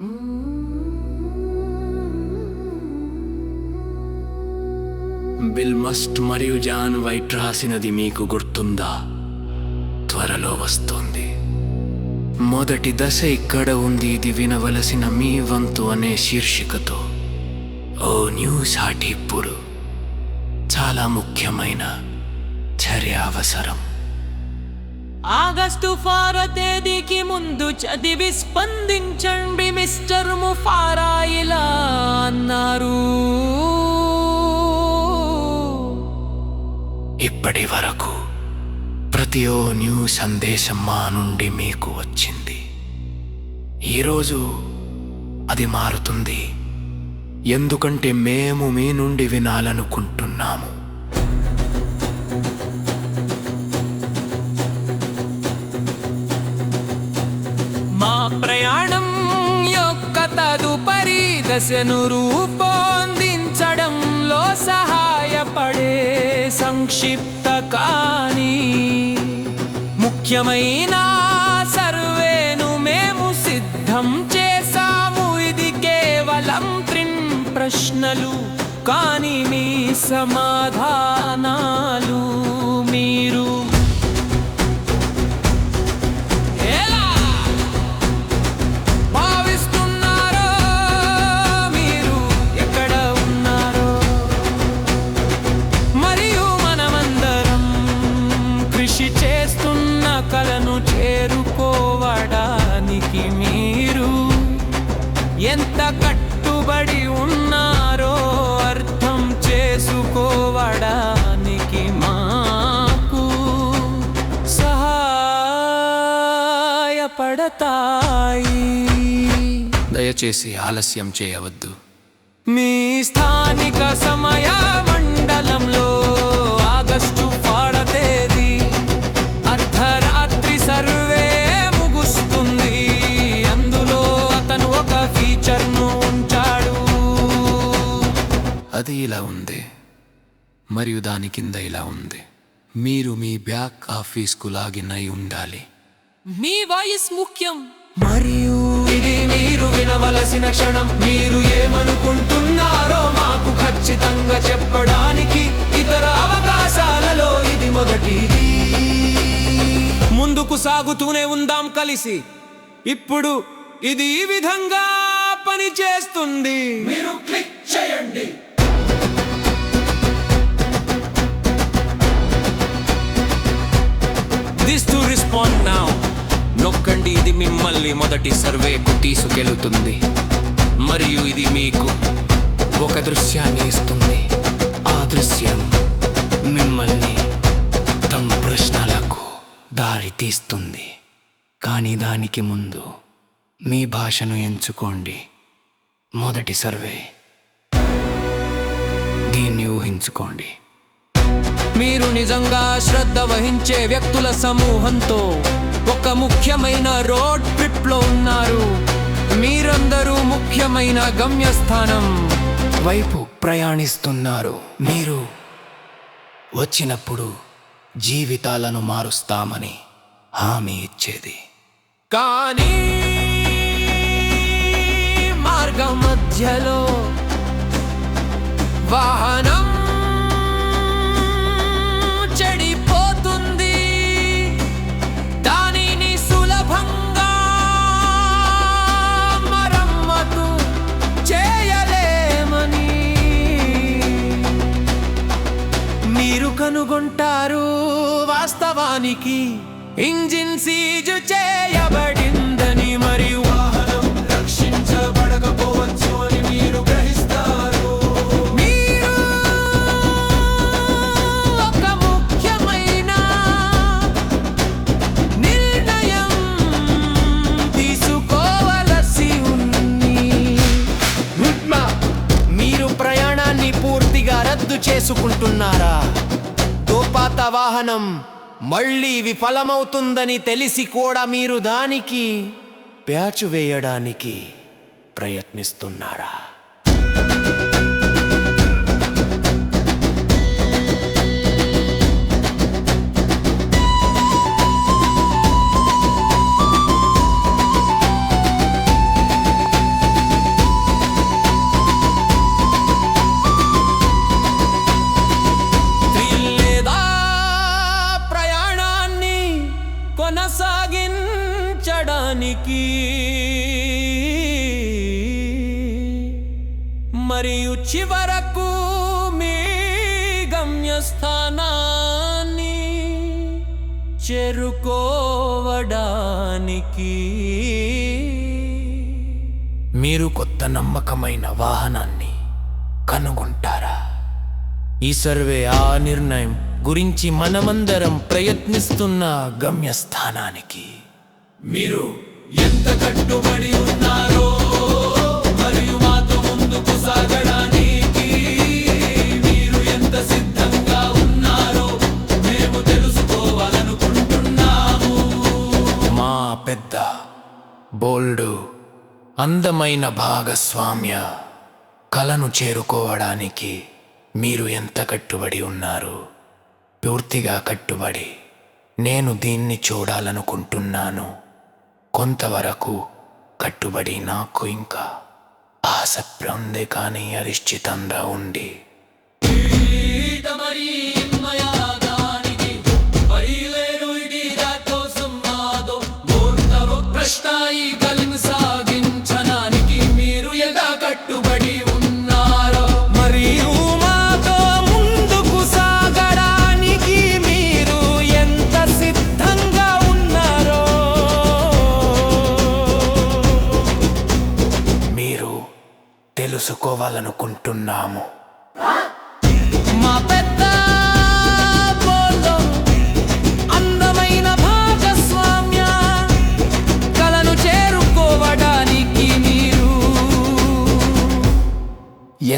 Bill Must మరియు John White రాసినది మీకు గుర్తుందా? త్వరలో వస్తోంది. మొదటి దశ ఇక్కడ ఉంది ఇది వినవలసిన మీ వంతు అనే శీర్షికతో. ఓ న్యూస్ ఇప్పుడు. చాలా ముఖ్యమైన చర్య అవసరం. ఆగస్టు ఫార తేదీకి ముందు చదివి స్పందించండి. మిస్టర్ ముఫారా ఇలా అన్నారు. ఇప్పటి వరకు ప్రతి ఓ న్యూస్ సందేశం మా నుండి మీకు వచ్చింది. ఈరోజు అది మారుతుంది. ఎందుకంటే మేము మీ నుండి వినాలనుకుంటున్నాము. మా ప్రయాణం దశను రూపొందించడంలో సహాయపడే సంక్షిప్త కానీ ముఖ్యమైన సర్వేను మేము సిద్ధం చేశాము. ఇది కేవలం త్రిన్ ప్రశ్నలు కానీ మీ సమాధానాలు మీరు ఎంత కట్టుబడి ఉన్నారో అర్థం చేసుకోవడానికి మాకు సహాయపడతాయి. దయచేసి ఆలస్యం చేయవద్దు. మీ స్థానిక సమయ మండలంలో అది ఇలా ఉంది. మరియు దాని కింద ఇలా ఉంది. మీరు మీ బ్యాక్ ఆఫీస్కు లాగిన్ అయి ఉండాలి. మీ వాయిస్ ముఖ్యం. మరియు ఇది మీరు వినవలసిన క్షణం. మీరు ఏమనుకుంటున్నారో మాకు ఖచ్చితంగా చెప్పడానికి ఇతర అవకాశాలలో ఇది మొదటిది. ముందుకు సాగుతూనే ఉందాం కలిసి. ఇప్పుడు ఇది ఈ విధంగా పనిచేస్తుంది. మీరు క్లిక్ చేయండి. రెస్పాండ్ నౌ నొక్కండి ఇది మిమ్మల్ని మొదటి సర్వేకు తీసుకెళుతుంది. మరియు ఇది మీకు ఒక దృశ్యాన్ని ఇస్తుంది. ఆ దృశ్యం మిమ్మల్ని తమ ప్రశ్నలకు దారి తీస్తుంది. కానీ దానికి ముందు మీ భాషను ఎంచుకోండి. మొదటి సర్వే. దీన్ని ఊహించుకోండి. మీరు నిజంగా శ్రద్ధ వహించే వ్యక్తుల సమూహంతో ఒక ముఖ్యమైన రోడ్ ట్రిప్లో ఉన్నారు. మీరందరూ ముఖ్యమైన గమ్యస్థానం వైపు ప్రయాణిస్తున్నారు. మీరు వచ్చినప్పుడు జీవితాలను మారుస్తామని హామీ ఇచ్చేది. కానీ మార్గ మధ్యలో వాహనం వాస్తవానికి ఇంజిన్ సీజు చేయబడిందని మరియు వాహనం రక్షించబడకపోవచ్చు అని మీరు గ్రహిస్తారు. మీరు ఒక ముఖ్యమైన నిర్ణయం తీసుకోవలసి ఉంది. మీరు ప్రయాణాన్ని పూర్తిగా రద్దు చేసుకుంటున్నారా? తోపాత వాహనం మళ్ళీ విఫలమవుతుందని తెలిసి కూడా మీరు దానికి ప్యాచు వేయడానికి ప్రయత్నిస్తున్నారా? మరియు చివరకు మీ గమ్యస్థానాన్ని చేరుకోవడానికి మీరు కొత్త నమ్మకమైన వాహనాన్ని కనుగొంటారా? ఈ సర్వే ఆ నిర్ణయం గురించి మనమందరం ప్రయత్నిస్తున్న గమ్యస్థానానికి. మీరు ఎంత కట్టుబడి ఉన్నారో అందమైన భాగస్వామ్య కలను చేరుకోవడానికి మీరు ఎంత కట్టుబడి ఉన్నారు? పూర్తిగా కట్టుబడి నేను దీన్ని చూడాలనుకుంటున్నాను. కొంతవరకు కట్టుబడి నాకు ఇంకా ఆసక్తి ఉంది కానీ అనిశ్చితంగా ఉండి తెలుసుకోవాలనుకుంటున్నాము. మా పెద్ద అందమైన భాగస్వామ్య కలను చేరుకోవడానికి మీరు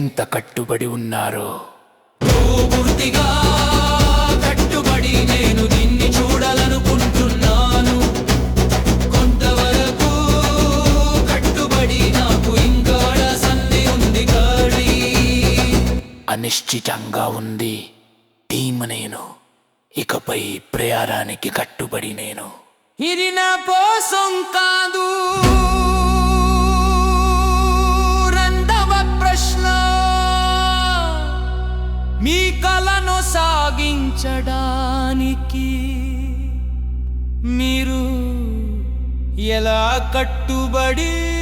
ఎంత కట్టుబడి ఉన్నారో. పూర్తిగా కట్టుబడి నేను దీన్ని చూడాలనుకుంటున్నాను నిశ్చితంగా ఉంది. టీమ్ నేను. ఇకపై ప్రయాణానికి కట్టుబడి నేను. ఇది నా కోసం కాదు. రెండవ ప్రశ్న. మీ కలను సాగించడానికి మీరు ఎలా కట్టుబడి